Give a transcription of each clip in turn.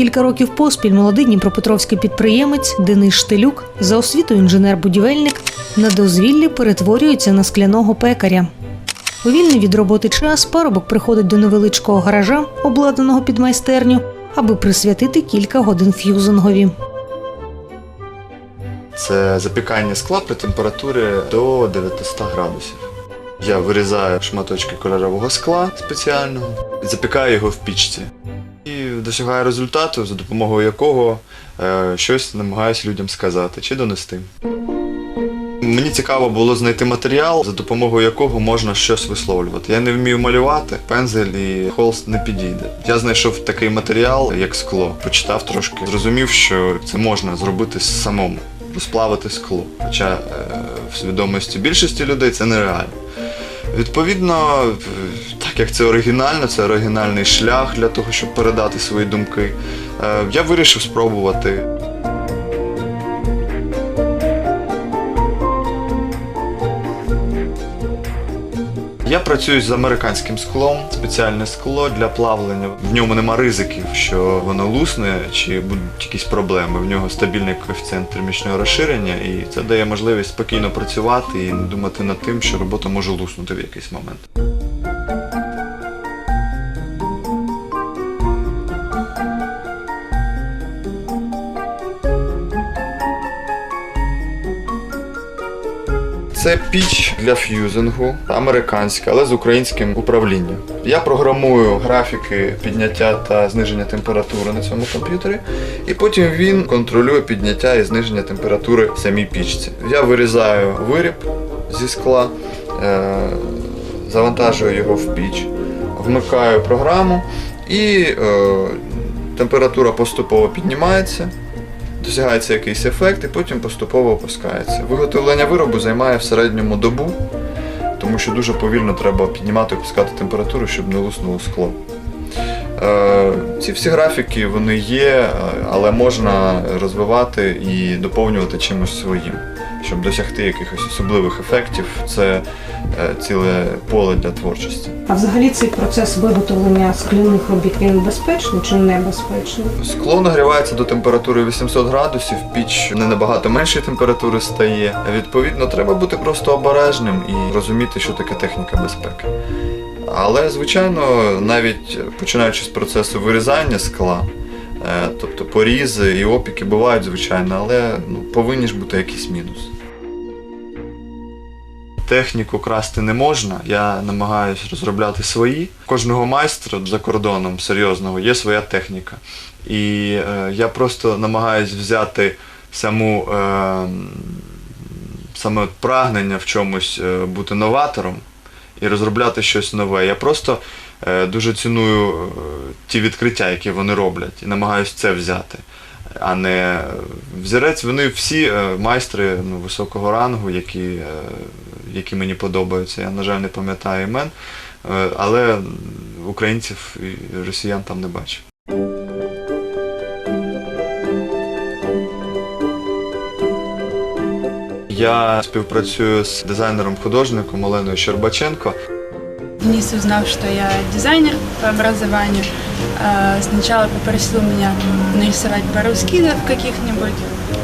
кілька років поспіль молодий дніпропетровський підприємець Денис Штилюк за освітою інженер-будівельник на дозвіллі перетворюється на скляного пекаря. У вільний від роботи час парубок приходить до невеличкого гаража, обладнаного під майстерню, аби присвятити кілька годин ф'юзингові. Це запікання скла при температурі до 900 градусів. Я вирізаю шматочки кольорового скла спеціального, запікаю його в пічці і досягаю результату, за допомогою якого е, щось намагаюся людям сказати чи донести. Мені цікаво було знайти матеріал, за допомогою якого можна щось висловлювати. Я не вмію малювати, пензель і холст не підійде. Я знайшов такий матеріал, як скло. Почитав трошки, зрозумів, що це можна зробити самому, розплавити скло. Хоча е, в свідомості більшості людей це нереально. Відповідно, як це оригінально, це оригінальний шлях для того, щоб передати свої думки. е, Я вирішив спробувати. Я працюю з американським склом, спеціальне скло для плавлення. В ньому нема ризиків, що воно лусне чи будуть якісь проблеми. В нього стабільний коефіцієнт термічного розширення, і це дає можливість спокійно працювати і не думати над тим, що робота може луснути в якийсь момент. Це піч для ф'юзингу, американська, але з українським управлінням. Я програмую графіки підняття та зниження температури на цьому комп'ютері, і потім він контролює підняття і зниження температури в самій пічці. Я вирізаю виріб зі скла, е, завантажую його в піч, вмикаю програму і е, температура поступово піднімається досягається якийсь ефект і потім поступово опускається. Виготовлення виробу займає в середньому добу, тому що дуже повільно треба піднімати і опускати температуру, щоб не луснуло скло. Е, Ці всі графіки вони є, але можна розвивати і доповнювати чимось своїм, щоб досягти якихось особливих ефектів. Це е, ціле поле для творчості. А взагалі цей процес виготовлення скляних робіт він безпечний чи небезпечний? Скло нагрівається до температури 800 градусів, піч не набагато меншої температури стає. Відповідно, треба бути просто обережним і розуміти, що таке техніка безпеки. Але, звичайно, навіть починаючи з процесу вирізання скла, тобто порізи і опіки бувають, звичайно, але ну, повинні ж бути якісь мінуси. Техніку красти не можна. Я намагаюся розробляти свої. Кожного майстра за кордоном серйозного є своя техніка. І е, я просто намагаюся взяти саму е, саме прагнення в чомусь е, бути новатором і розробляти щось нове. Я просто е, дуже ціную е, ті відкриття, які вони роблять, і намагаюся це взяти. А не е, взірець, вони всі е, майстри ну, високого рангу, які, е, які мені подобаються. Я, на жаль, не пам'ятаю імен, е, але українців і росіян там не бачу. Я співпрацюю з дизайнером-художником Оленою Щербаченко. Денис узнав, что я дизайнер по образованию. э, Сначала попросил меня нарисовать пару эскизов каких-нибудь.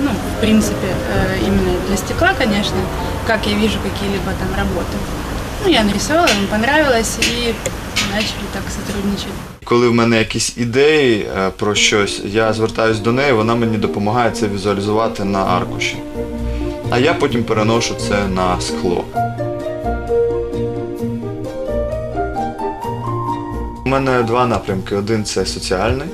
Ну, в принципе, э, именно для стекла, конечно, как я вижу какие-либо там работы. Ну, я нарисовала, ему понравилось, и начали так сотрудничать. Коли в мене якісь ідеї е, про щось, я звертаюся до неї, вона мені допомагає це візуалізувати на аркуші. А я потім переношу це на скло. У мене два напрямки. Один це соціальний,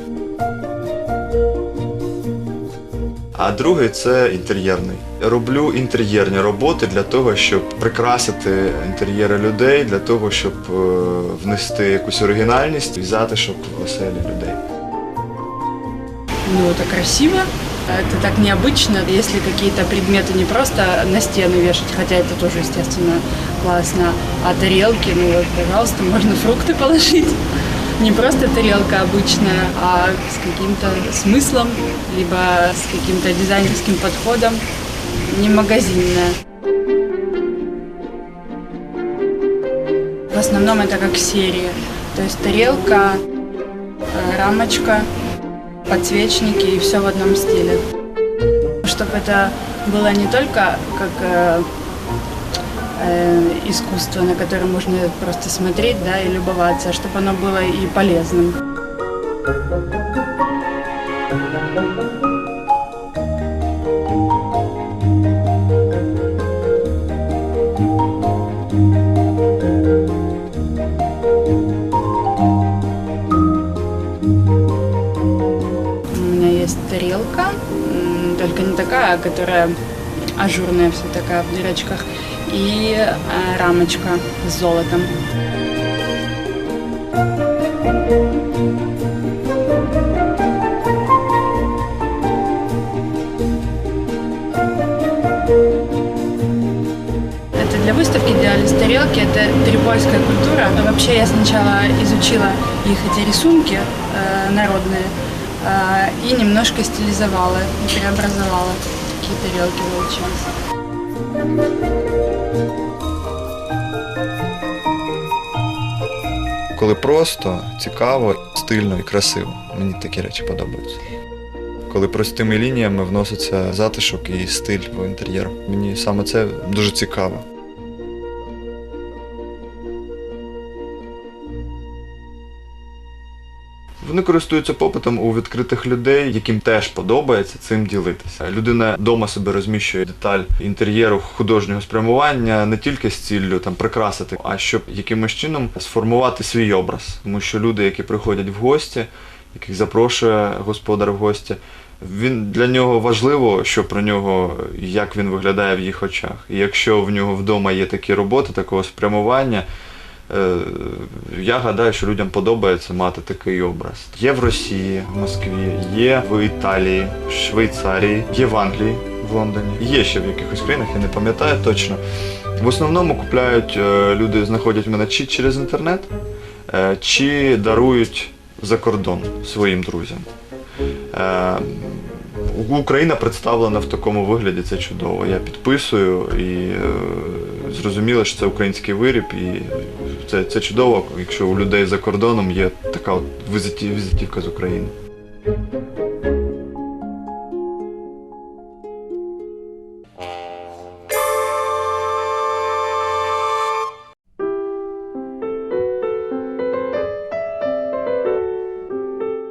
а другий це інтер'єрний. Я роблю інтер'єрні роботи для того, щоб прикрасити інтер'єри людей, для того, щоб е, внести якусь оригінальність і затишок в оселі людей. Ну, это красиво. Это так необычно, если какие-то предметы не просто на стены вешать, хотя это тоже, естественно, классно, а тарелки, ну вот, пожалуйста, можно фрукты положить. Не просто тарелка обычная, а с каким-то смыслом, либо с каким-то дизайнерским подходом, не магазинная. В основном это как серия. То есть тарелка, э, рамочка, подсвечники и все в одном стиле. Чтобы это было не только как э, искусство, на которое можно просто смотреть да, и любоваться, чтобы оно было и полезным. Тарелка, только не такая, которая ажурная вся такая в дырочках, и э, рамочка с золотом. Это для выставки делались тарелки, это трипольская культура. Вообще я сначала изучила их эти рисунки э, народные э, и немножко стилизовала, и преобразовала. Такие тарелки получились. Коли просто, цікаво, стильно і красиво. Мені такі речі подобаються. Коли простими лініями вноситься затишок і стиль в інтер'єр. Мені саме це дуже цікаво. Вони користуються попитом у відкритих людей, яким теж подобається цим ділитися. Людина вдома себе розміщує деталь інтер'єру художнього спрямування не тільки з ціллю там прикрасити, а щоб якимось чином сформувати свій образ. Тому що люди, які приходять в гості, яких запрошує господар в гості, він для нього важливо, що про нього, як він виглядає в їх очах. І якщо в нього вдома є такі роботи, такого спрямування, Я гадаю, що людям подобається мати такий образ. Є в Росії, в Москві, є в Італії, в Швейцарії, є в Англії, в Лондоні, є ще в якихось країнах, я не пам'ятаю точно. В основному купляють е, люди, знаходять мене чи через інтернет, е, чи дарують за кордон своїм друзям. Е, Україна представлена в такому вигляді, це чудово. Я підписую і е, зрозуміло, що це український виріб, і це, це чудово, якщо у людей за кордоном є така от візиті- візитівка з України.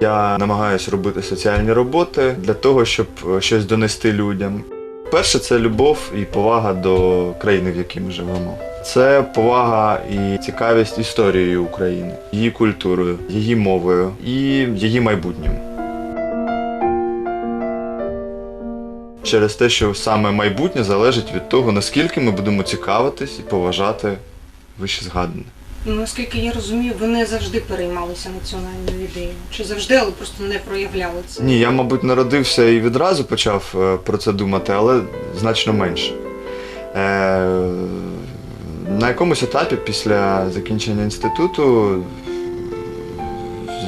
Я намагаюся робити соціальні роботи для того, щоб е, щось донести людям. Перше, це любов і повага до країни, в якій ми живемо. Це повага і цікавість історією України, її культурою, її мовою і її майбутнім. Через те, що саме майбутнє залежить від того, наскільки ми будемо цікавитись і поважати вище згадане. Ну, наскільки я розумію, ви не завжди переймалися національною ідеєю. Чи завжди, але просто не проявляли це. Ні, я, мабуть, народився і відразу почав е, про це думати, але значно менше. Е, на якомусь етапі після закінчення інституту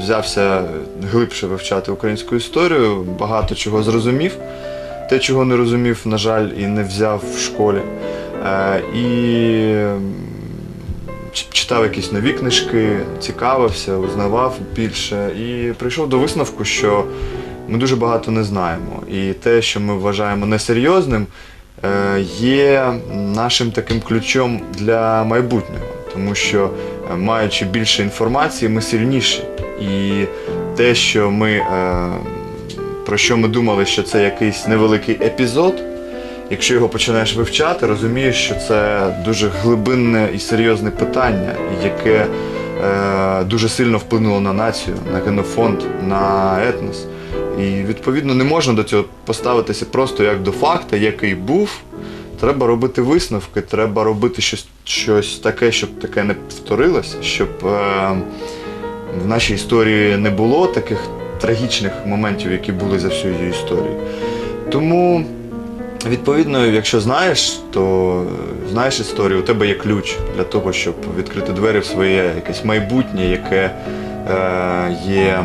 взявся глибше вивчати українську історію, багато чого зрозумів. Те, чого не розумів, на жаль, і не взяв в школі. Е, і читав якісь нові книжки, цікавився, узнавав більше і прийшов до висновку, що ми дуже багато не знаємо. І те, що ми вважаємо несерйозним, є нашим таким ключом для майбутнього. Тому що, е, маючи більше інформації, ми сильніші. І те, що ми, е, про що ми думали, що це якийсь невеликий епізод, якщо його починаєш вивчати, розумієш, що це дуже глибинне і серйозне питання, яке е, дуже сильно вплинуло на націю, на генофонд, на етнос. І відповідно не можна до цього поставитися просто як до факта, який був. Треба робити висновки, треба робити щось, щось таке, щоб таке не повторилося, щоб е, в нашій історії не було таких трагічних моментів, які були за всю її історію. Тому, відповідно, якщо знаєш, то е, знаєш історію, у тебе є ключ для того, щоб відкрити двері в своє якесь майбутнє, яке е, є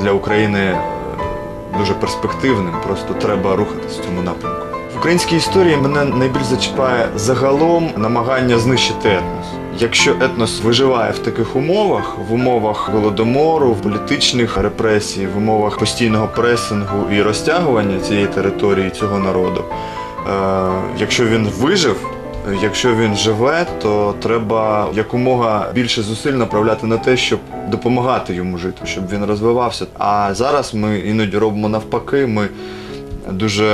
для України дуже перспективним. Просто треба рухатись в цьому напрямку. В українській історії мене найбільш зачіпає загалом намагання знищити етнос. Якщо етнос виживає в таких умовах, в умовах голодомору, в політичних репресій, в умовах постійного пресингу і розтягування цієї території, цього народу, е, якщо він вижив, якщо він живе, то треба якомога більше зусиль направляти на те, щоб допомагати йому жити, щоб він розвивався. А зараз ми іноді робимо навпаки. Ми дуже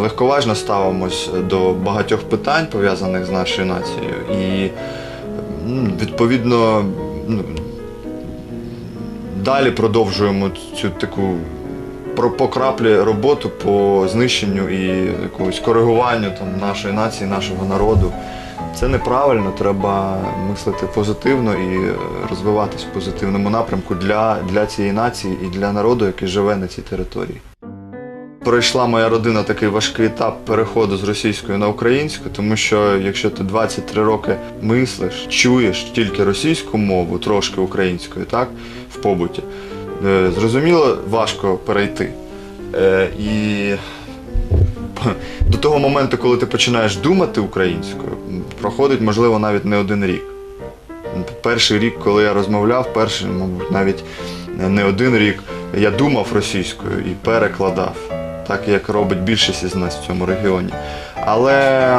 легковажно ставимось до багатьох питань, пов'язаних з нашою нацією. І відповідно ну, далі продовжуємо цю таку по краплі роботу по знищенню і якомусь коригуванню там, нашої нації, нашого народу. Це неправильно, треба мислити позитивно і розвиватись в позитивному напрямку для, для цієї нації і для народу, який живе на цій території. Пройшла моя родина такий важкий етап переходу з російської на українську, тому що якщо ти 23 роки мислиш, чуєш тільки російську мову, трошки українською, так, в побуті, зрозуміло, важко перейти. Е, І до того моменту, коли ти починаєш думати українською, проходить, можливо, навіть не один рік. Перший рік, коли я розмовляв, перший, мабуть, навіть не один рік, я думав російською і перекладав, так як робить більшість із нас в цьому регіоні. Але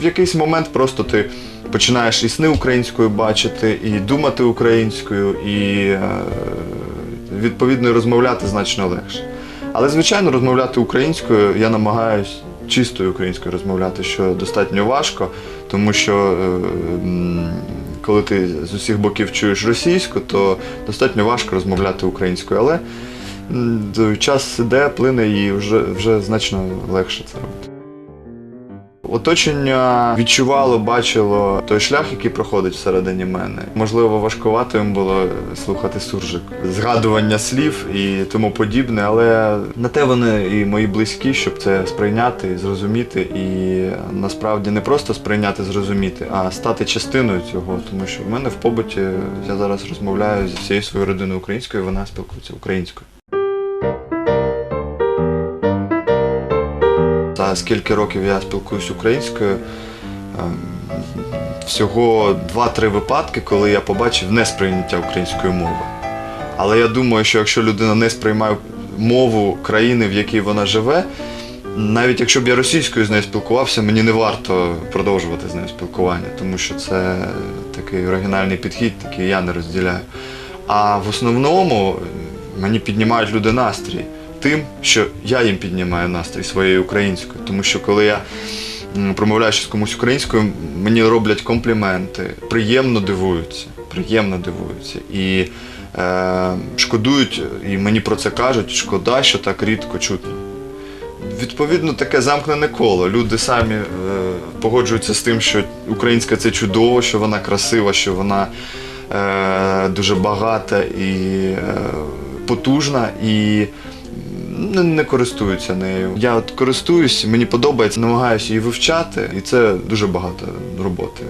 в якийсь момент просто ти починаєш і сни українською бачити, і думати українською, і е, відповідно розмовляти значно легше. Але, звичайно, розмовляти українською я намагаюсь чистою українською розмовляти, що достатньо важко, тому що е, коли ти з усіх боків чуєш російську, то достатньо важко розмовляти українською. Але час іде, плине і вже, вже значно легше це робити. Оточення відчувало, бачило той шлях, який проходить всередині мене. Можливо, важкувато їм було слухати суржик, згадування слів і тому подібне, але на те вони і мої близькі, щоб це сприйняти і зрозуміти, і насправді не просто сприйняти, зрозуміти, а стати частиною цього. Тому що в мене в побуті я зараз розмовляю зі всією своєю родиною українською, вона спілкується українською. Скільки років я спілкуюсь українською, ем, всього 2-3 випадки, коли я побачив несприйняття української мови. Але я думаю, що якщо людина не сприймає мову країни, в якій вона живе, навіть якщо б я російською з нею спілкувався, мені не варто продовжувати з нею спілкування, тому що це такий оригінальний підхід, який я не розділяю. А в основному мені піднімають люди настрій тим, що я їм піднімаю настрій своєю українською. Тому що коли я промовляю щось комусь українською, мені роблять компліменти, приємно дивуються, приємно дивуються. І е, шкодують, і мені про це кажуть, шкода, що так рідко чутно. Відповідно, таке замкнене коло. Люди самі е, погоджуються з тим, що українська це чудово, що вона красива, що вона е, дуже багата і е, потужна, і не, не користуються нею. Я от користуюсь, мені подобається, намагаюся її вивчати, і це дуже багато роботи.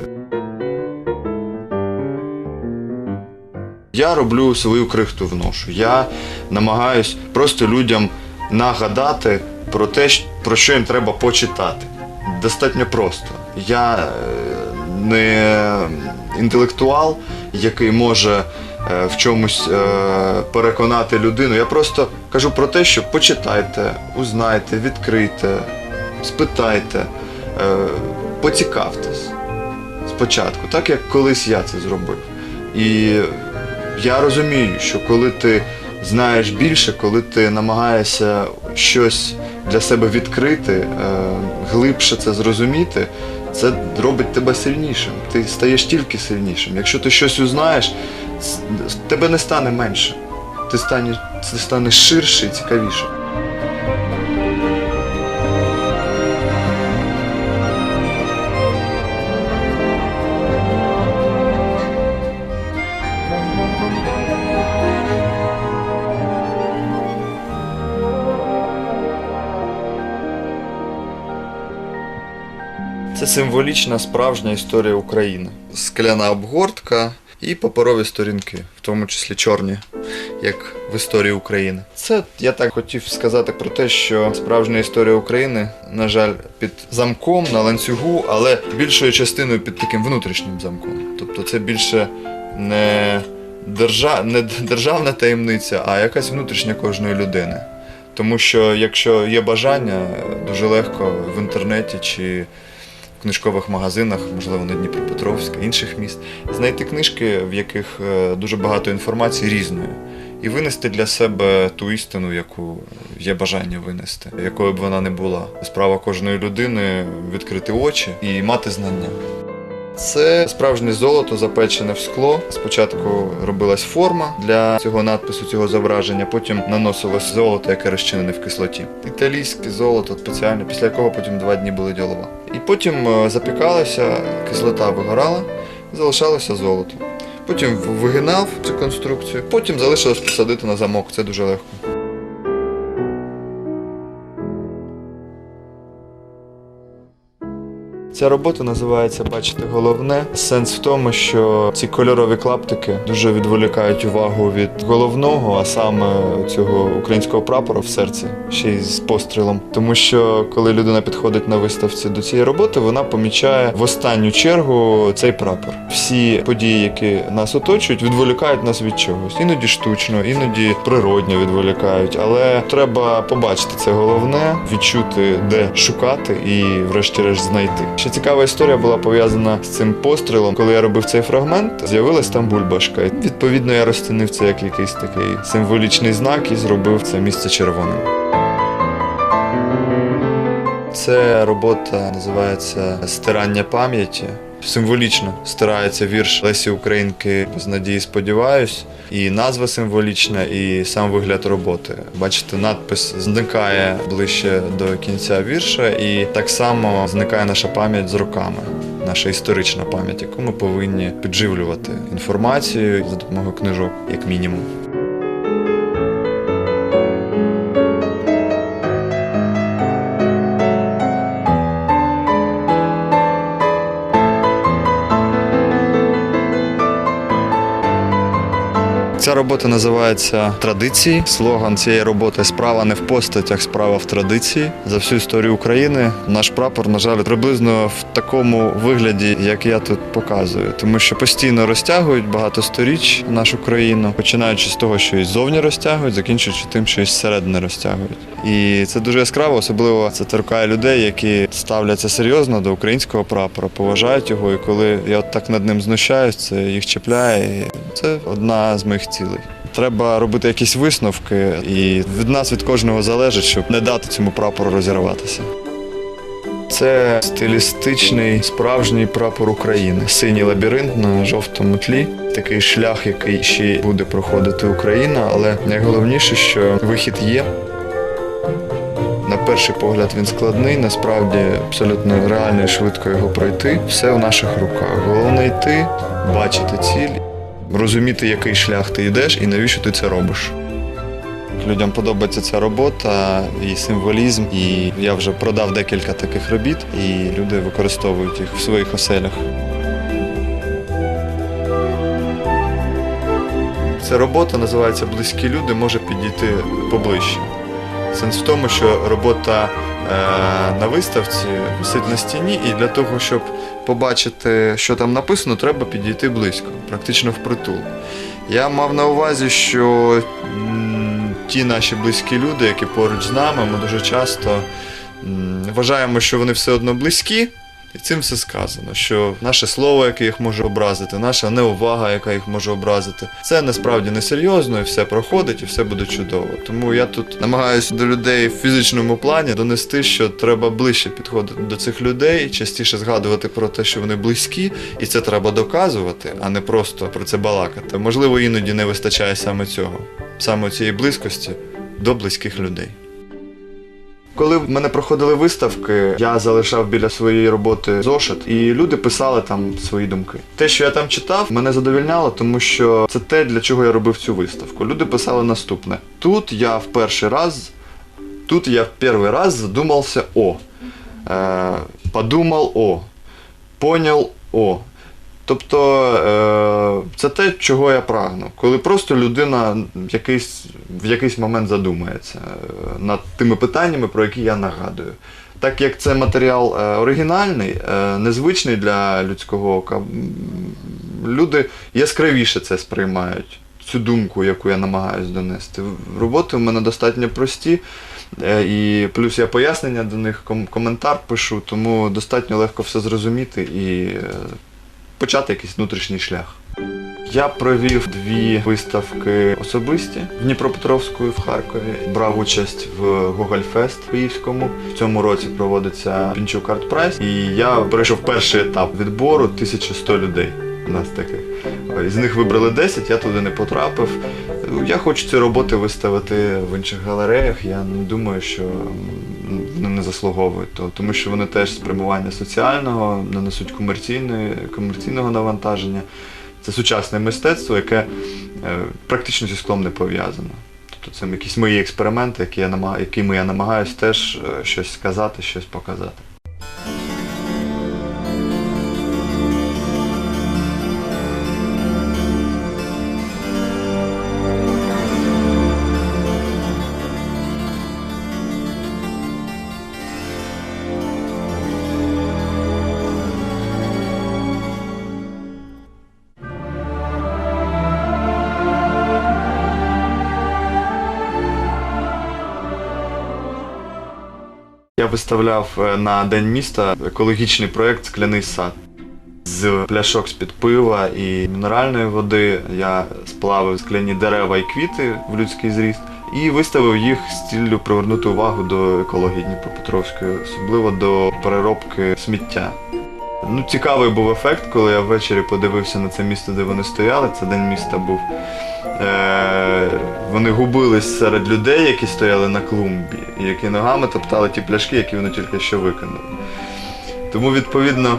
Я роблю свою крихту вношу. Я намагаюсь просто людям нагадати про те, про що їм треба почитати. Достатньо просто. Я е, не інтелектуал, який може в чомусь е, переконати людину. Я просто кажу про те, що почитайте, узнайте, відкрийте, спитайте, е, поцікавтесь спочатку, так як колись я це зробив. І я розумію, що коли ти знаєш більше, коли ти намагаєшся щось для себе відкрити, е, глибше це зрозуміти, це робить тебе сильнішим. Ти стаєш тільки сильнішим. Якщо ти щось узнаєш, тебе не стане менше. Ти станеш, ти станеш ширше і цікавіше. Це символічна справжня історія України. Скляна обгортка і паперові сторінки, в тому числі чорні, як в історії України. Це я так хотів сказати про те, що справжня історія України, на жаль, під замком на ланцюгу, але більшою частиною під таким внутрішнім замком. Тобто це більше не, держа... не державна таємниця, а якась внутрішня кожної людини. Тому що якщо є бажання, дуже легко в інтернеті чи книжкових магазинах, можливо, на Дніпропетровська, інших міст, знайти книжки, в яких е, дуже багато інформації різної, і винести для себе ту істину, яку є бажання винести, якою б вона не була. Справа кожної людини відкрити очі і мати знання. Це справжнє золото запечене в скло. Спочатку робилась форма для цього надпису, цього зображення, потім наносилось золото, яке розчинене в кислоті. Італійське золото спеціально, після якого потім два дні були ділова. І потім запікалася, кислота вигорала, залишалося золото. Потім вигинав цю конструкцію, потім залишилось посадити на замок. Це дуже легко. Ця робота називається Бачити головне. Сенс в тому, що ці кольорові клаптики дуже відволікають увагу від головного, а саме цього українського прапора в серці, ще й з пострілом. Тому що коли людина підходить на виставці до цієї роботи, вона помічає в останню чергу цей прапор. Всі події, які нас оточують, відволікають нас від чогось. Іноді штучно, іноді природньо відволікають. Але треба побачити це головне, відчути, де шукати і, врешті-решт, знайти. Ще цікава історія була пов'язана з цим пострілом. Коли я робив цей фрагмент, з'явилась там бульбашка. Відповідно, я розцінив це як якийсь такий символічний знак і зробив це місце червоним. Це робота називається Стирання пам'яті. Символічно стирається вірш Лесі Українки з надії сподіваюсь. І назва символічна, і сам вигляд роботи. Бачите, надпис зникає ближче до кінця вірша, і так само зникає наша пам'ять з роками. Наша історична пам'ять, яку ми повинні підживлювати інформацією за допомогою книжок, як мінімум. Ця робота називається Традиції. Слоган цієї роботи Справа не в постатях, справа в традиції. За всю історію України наш прапор, на жаль, приблизно в такому вигляді, як я тут показую, тому що постійно розтягують багато сторіч нашу країну, починаючи з того, що і ззовні розтягують, закінчуючи тим, що і зсередини розтягують. І це дуже яскраво, особливо це торкає людей, які ставляться серйозно до українського прапора, поважають його. І коли я от так над ним знущаюсь, це їх чіпляє. І це одна з моїх цілей. Треба робити якісь висновки, і від нас від кожного залежить, щоб не дати цьому прапору розірватися. Це стилістичний справжній прапор України. Синій лабіринт на жовтому тлі. Такий шлях, який ще буде проходити Україна, але найголовніше, що вихід є. На перший погляд він складний, насправді абсолютно реально і швидко його пройти. Все в наших руках. Головне йти, бачити ціль, розуміти, який шлях ти йдеш і навіщо ти це робиш. Людям подобається ця робота і символізм. І я вже продав декілька таких робіт, і люди використовують їх в своїх оселях. Ця робота називається Близькі люди, може підійти поближче. Сенс в тому, що робота е, на виставці висить на стіні, і для того, щоб побачити, що там написано, треба підійти близько, практично впритул. Я мав на увазі, що ті наші близькі люди, які поруч з нами, ми дуже часто вважаємо, що вони все одно близькі. І цим все сказано, що наше слово, яке їх може образити, наша неувага, яка їх може образити, це насправді не серйозно, і все проходить, і все буде чудово. Тому я тут намагаюся до людей в фізичному плані донести, що треба ближче підходити до цих людей, частіше згадувати про те, що вони близькі, і це треба доказувати, а не просто про це балакати. Можливо, іноді не вистачає саме цього, саме цієї близькості до близьких людей. Коли в мене проходили виставки, я залишав біля своєї роботи зошит, і люди писали там свої думки. Те, що я там читав, мене задовільняло, тому що це те, для чого я робив цю виставку. Люди писали наступне: тут я в перший раз, тут я в перший раз задумався о, е, подумав о, понял о, Тобто е, це те, чого я прагну. Коли просто людина якийсь, в якийсь момент задумається е, над тими питаннями, про які я нагадую. Так як це матеріал е, оригінальний, незвичний для людського ока, люди яскравіше це сприймають, цю думку, яку я намагаюся донести. Роботи в мене достатньо прості, і плюс я пояснення до них, ком- коментар пишу, тому достатньо легко все зрозуміти і почати якийсь внутрішній шлях. Я провів дві виставки особисті в Дніпропетровську і в Харкові. Брав участь в Fest Київському. В цьому році проводиться Пінчук Арт Прайс. І я пройшов перший етап відбору 1100 людей. У нас таких. Із них вибрали 10, я туди не потрапив. Я хочу ці роботи виставити в інших галереях. Я не думаю, що вони не заслуговують того, тому що вони теж спрямування соціального, не несуть комерційної, комерційного навантаження. Це сучасне мистецтво, яке е, практично зі склом не пов'язано. Тобто це якісь мої експерименти, які я намаг... якими я намагаюся теж е, щось сказати, щось показати. Я виставляв е, на День міста екологічний проєкт Скляний сад. З пляшок з-під пива і мінеральної води я сплавив скляні дерева і квіти в людський зріст і виставив їх з ціллю привернути увагу до екології Дніпропетровської, особливо до переробки сміття. Ну, цікавий був ефект, коли я ввечері подивився на це місто, де вони стояли. Це день міста був. Е, вони губились серед людей, які стояли на клумбі, і які ногами топтали ті пляшки, які вони тільки що викинули. Тому, відповідно,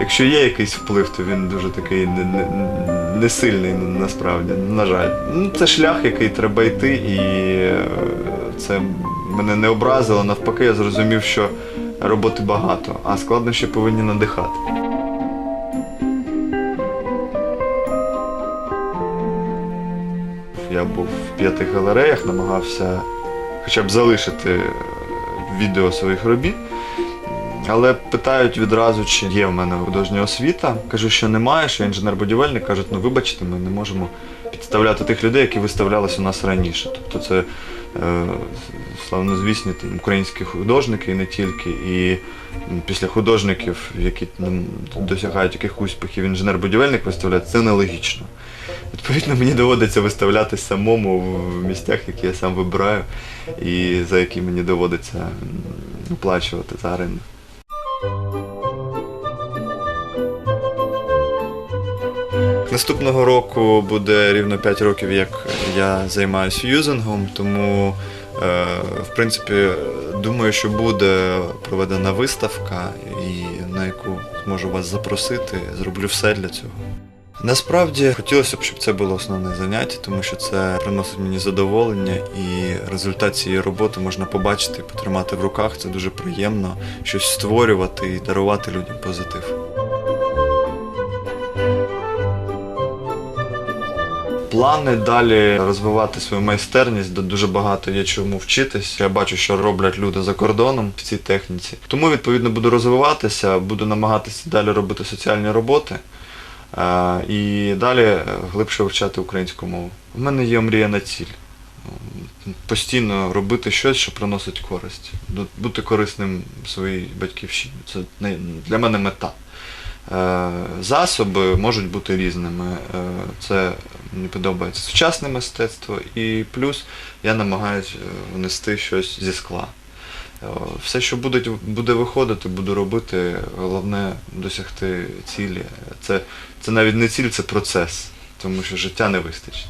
якщо є якийсь вплив, то він дуже такий не, не, не насправді, на жаль. Ну, це шлях, який треба йти, і е, це мене не образило. Навпаки, я зрозумів, що роботи багато, а складнощі повинні надихати. Я був в п'яти галереях, намагався хоча б залишити е, відео своїх робіт. Але питають відразу, чи є в мене художня освіта. Кажу, що немає, що я інженер-будівельник. Кажуть, ну вибачте, ми не можемо підставляти тих людей, які виставлялись у нас раніше. Тобто це е, славнозвісні там, українські художники і не тільки. І після художників, які досягають яких успіхів, інженер-будівельник виставляє, це нелогічно. Відповідно, мені доводиться виставляти самому в місцях, які я сам вибираю, і за які мені доводиться оплачувати за оренду. Наступного року буде рівно 5 років, як я займаюся ф'юзингом, тому е, в принципі думаю, що буде проведена виставка, і на яку зможу вас запросити. Зроблю все для цього. Насправді хотілося б, щоб це було основне заняття, тому що це приносить мені задоволення і результат цієї роботи можна побачити, потримати в руках. Це дуже приємно щось створювати і дарувати людям позитив. Плани далі розвивати свою майстерність, де дуже багато є чому вчитись. Я бачу, що роблять люди за кордоном в цій техніці. Тому відповідно буду розвиватися, буду намагатися далі робити соціальні роботи і далі е, глибше вивчати українську мову. У мене є мріяна ціль. Постійно робити щось, що приносить користь, бути корисним своїй батьківщині. Це для мене мета. Е, Засоби можуть бути різними. Е, Це мені подобається сучасне мистецтво, і плюс я намагаюся внести щось зі скла. Е, Все, що буде, буде виходити, буду робити. Головне досягти цілі. Це, це навіть не ціль, це процес, тому що життя не вистачить.